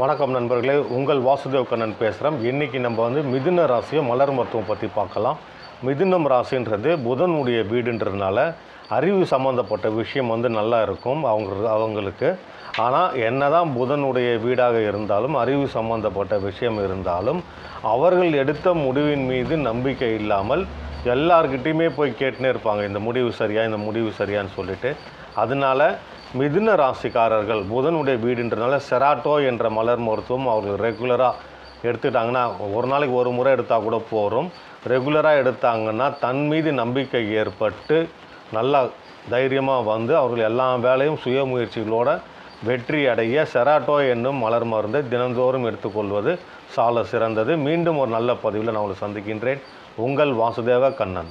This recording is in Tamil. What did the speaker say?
வணக்கம் நண்பர்களே. உங்கள் வாசுதேவ் கண்ணன் பேசுகிறோம் இன்றைக்கி நம்ம வந்து மிதுன ராசியும் மலர் மருத்துவம் பற்றி பார்க்கலாம். மிதுனம் ராசின்றது புதனுடைய வீடுன்றதுனால அறிவு சம்மந்தப்பட்ட விஷயம் வந்து நல்லா இருக்கும் அவங்க அவங்களுக்கு. ஆனால் என்னதான் புதனுடைய வீடாக இருந்தாலும் அறிவு சம்மந்தப்பட்ட விஷயம் இருந்தாலும் அவர்கள் எடுத்த முடிவின் மீது நம்பிக்கை இல்லாமல் எல்லார்கிட்டேயுமே போய் கேட்டுனே இருப்பாங்க. இந்த முடிவு சரியா இந்த முடிவு சரியான்னு சொல்லிட்டு. அதனால மிதுன ராசிக்காரர்கள் புதனுடைய வீடுன்றனால செராட்டோ என்ற மலர் மருத்துவம் அவர்கள் ரெகுலராக எடுத்துட்டாங்கன்னா ஒரு நாளைக்கு ஒரு முறை எடுத்தால் கூட போகிறோம் ரெகுலராக எடுத்தாங்கன்னா தன் மீது நம்பிக்கை ஏற்பட்டு நல்லா தைரியமாக வந்து அவர்கள் எல்லா வேலையும் சுய முயற்சிகளோட வெற்றி அடைய செராட்டோ என்னும் மலர் மருந்தை தினந்தோறும் எடுத்துக்கொள்வது சால சிறந்தது. மீண்டும் ஒரு நல்ல பதிவில் நான் உங்களை சந்திக்கின்றேன். உங்கள் வாசுதேவ கண்ணன்.